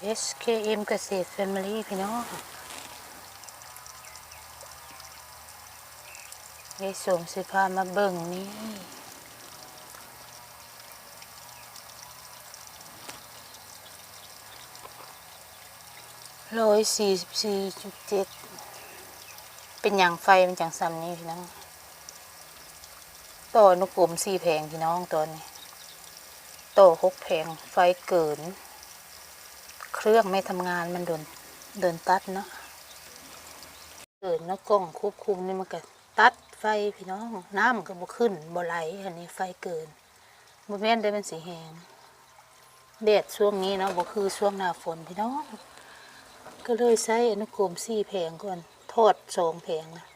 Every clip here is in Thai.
SKM เกษตร Family พี่น้องยายสมสิพามาเบิ่งนี่ร้อยสี่สิบสี่จุดเจ็ดเป็นอย่างไฟมันจังซ้ำนี้พี่น้องต่อนุกลมสี่แผงพี่น้องตัวนี้ต่อหกแผงไฟเกิน เครื่องไม่ทำงานมันโดนเดินตัดเนาะเกิดนาะกล้องควบคุมนี่มันก็ตัดไฟพี่น้องน้ำก็บ่ขึ้นบ่ไหลอันนี้ไฟเกินบ่แม่นได้เป็นสีแหงแดดช่วงนี้เนาะบ่คือช่วงหน้าฝนพี่น้อง ก็เลยใช้อนุกรมสี่แผงก่อนทอดสองแผงนะ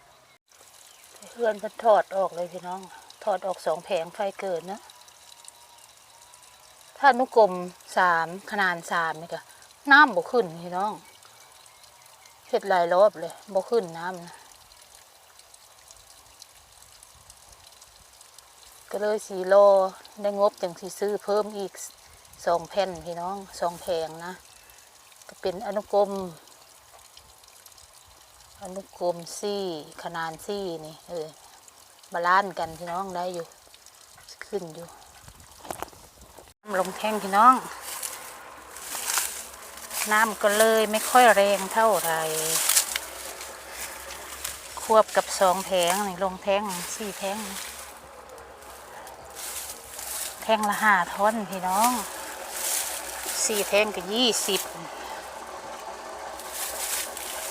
เพื่อนเพิ่นทอดออกเลยพี่น้อง ทอดออกสองแผงไฟเกินเนาะถ้านุกรมสามขนาดสามนี่ก็ น้ำบ่ขึ้นพี่น้องเฮ็ดหลายรอบเลยบ่ขึ้นน้ำนะก็เลยสีโลได้งบจังสิซื้อเพิ่มอีกสองแผ่นพี่น้องสองแผงนะ ก็เป็นอนุกรม อนุกรมซี่ขนาดซี่นี่เออบาลานกันพี่น้องได้อยู่ ขึ้นอยู่ลงแท่งพี่น้อง น้ำก็เลยไม่ค่อยแรงเท่าไหร่ควบกับสองแผงนี่ลงแทงสี่แทงแทงละห้าท่อนพี่น้องสี่แทงก็ยี่สิบ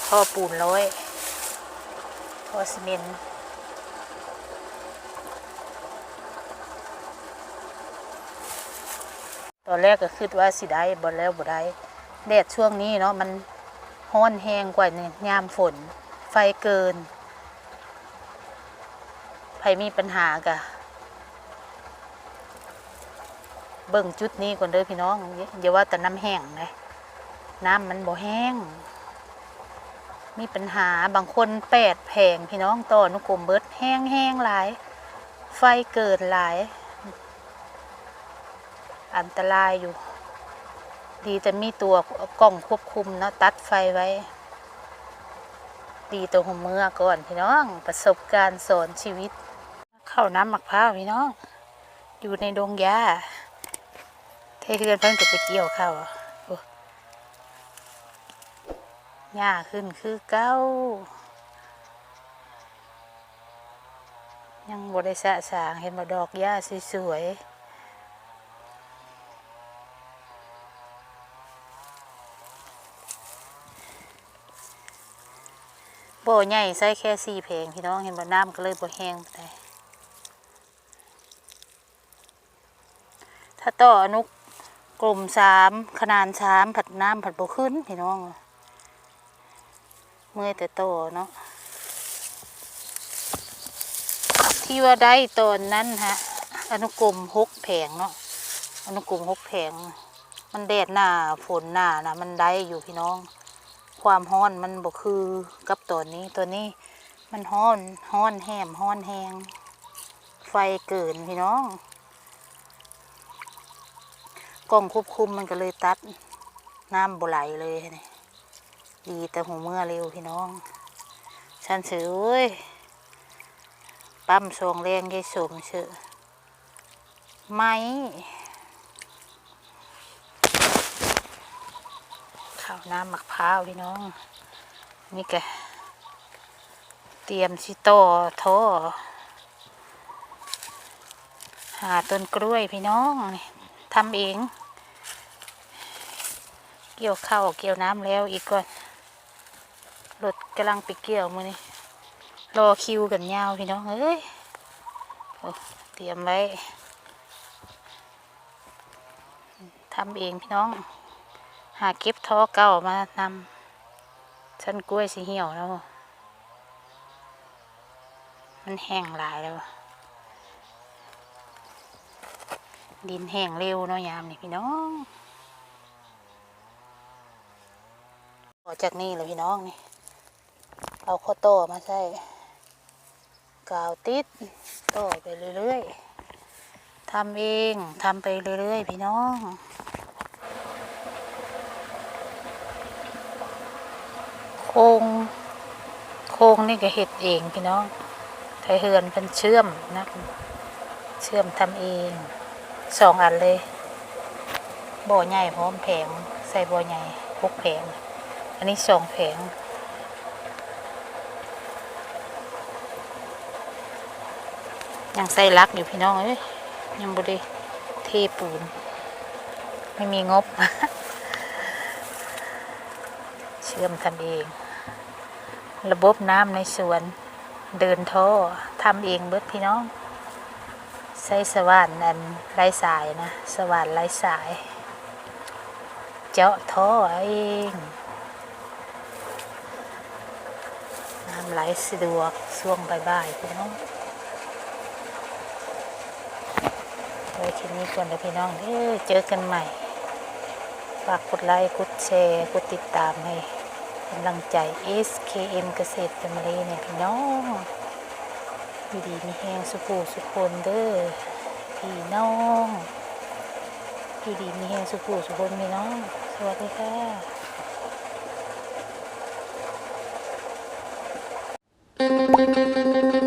ท่อปูนร้อยท่อซีเมนต์ตอนแรกก็คิดว่าสิได้บ่แล้วบ่ได้ แดดช่วงนี้เนาะมันห้อนแห้งกว่านี่ยามฝน ไฟเกินใครมีปัญหากะ เบิ่งจุดนี้ก่อนเด้อพี่น้องอย่าว่าแต่น้ำแห้งเลยน้ำมันบ่แห้ง มีปัญหาบางคนแปดแผงพี่น้องต่อนุกรมเบิดแห้งแห้งหลาย ไฟเกิดหลาย อันตรายอยู่ ดีแต่มีตัวกล้องควบคุมเนาะตัดไฟไว้ ดีตัวหัวเมื่อก่อนพี่น้อง ประสบการณ์สอนชีวิต เข้าน้ำหมะพร้าพี่น้อง อยู่ในดงหญ้าเทเทือนเพิ่นก็ไปเกี่ยวเข้าหญ้าขึ้นคือเก้า ยังบริสะสางเห็นบ่ดอกหญ้าสวยๆ บ่ใหญ่ใส่แค่สี่เพลงพี่น้องเห็นบ่น้ำก็เลยบ่แห้งไปถ้าต่ออนุกลุ่มสามขนาดสามผัดน้ำผัดบ่ขึ้นพี่น้องเมื่อยแต่โตเนาะที่ว่าได้ตอนนั้นฮะอนุกรมหกแผงเนาะอนุกรมหกแผง มันแดดหน้าฝนหน้านะมันได้อยู่พี่น้อง ความฮ้อนมันบ่คือกับตัวนี้ตัวนี้มันฮ้อนฮ้อนแหมฮ้อนแหงไฟเกินพี่น้องกล้องควบคุมมันก็เลยตัดน้ำบ่ไหลเลยนี่ดีแต่หูเมื่อเร็วพี่น้อง ฉันเสือเอ้ยปั๊มทรงแรงยายสมเสือไหม ข้าวน้ำมะพร้าวพี่น้อง นี่แกเตรียมชิโต้ท่อหาต้นกล้วยพี่น้องนี่ทำเอง เกี่ยวข้าวเกี่ยวน้ำแล้วอีกก่อนรถกำลังไปเกี่ยวมือนี่รอคิวกันยาวพี่น้องเอ้ยเตรียมไว้ทำเองพี่น้อง หาเก็บท้อเก่ามานำชั้นกล้วยสีเหี่ยวแล้ว มันแห้งหลายแล้ว ดินแห้งเร็วเนาะยามนี่พี่น้องออกจากนี่เลยพี่น้องนี่ เอาข้าวโต้มาใส่กาวติดโต้ไปเรื่อยๆทำเองทำไปเรื่อยๆพี่น้อง โครงโครงนี่ก็เห็ดเองพี่น้องไทยเฮือนเป็นเชื่อมนะเชื่อมทำเองสองอันเลยบ่อใหญ่พร้อมแผงใส่บ่อใหญ่พกแผง อันนี้สองแผงยังใส่ลักอยู่พี่น้องเอ้ยยังบ่ได้เทปูน ไม่มีงบ เชื่อมทำเอง ระบบน้ำในสวนเดินท่อทำเองเบิดพี่น้องใช้สว่านอันไร้สายนะ สว่านไร้สาย เจาะท่อเอง น้ำไหลสะดวกช่วงบ่ายๆพี่น้องไว้ทีนี้ก่อนนะพี่น้องเด้อเจอกันใหม่ ฝากกดไลค์ กดแชร์ กดติดตามให้ กำลังใจ SKM เกษตรจำเลยเนี่ยพี่น้องอยู่ดีมีแหงสุภูสุคนเด้อพี่น้องอยู่ดีมีแหงสุภูสุคนพี่น้อง สวัสดีค่ะ Thank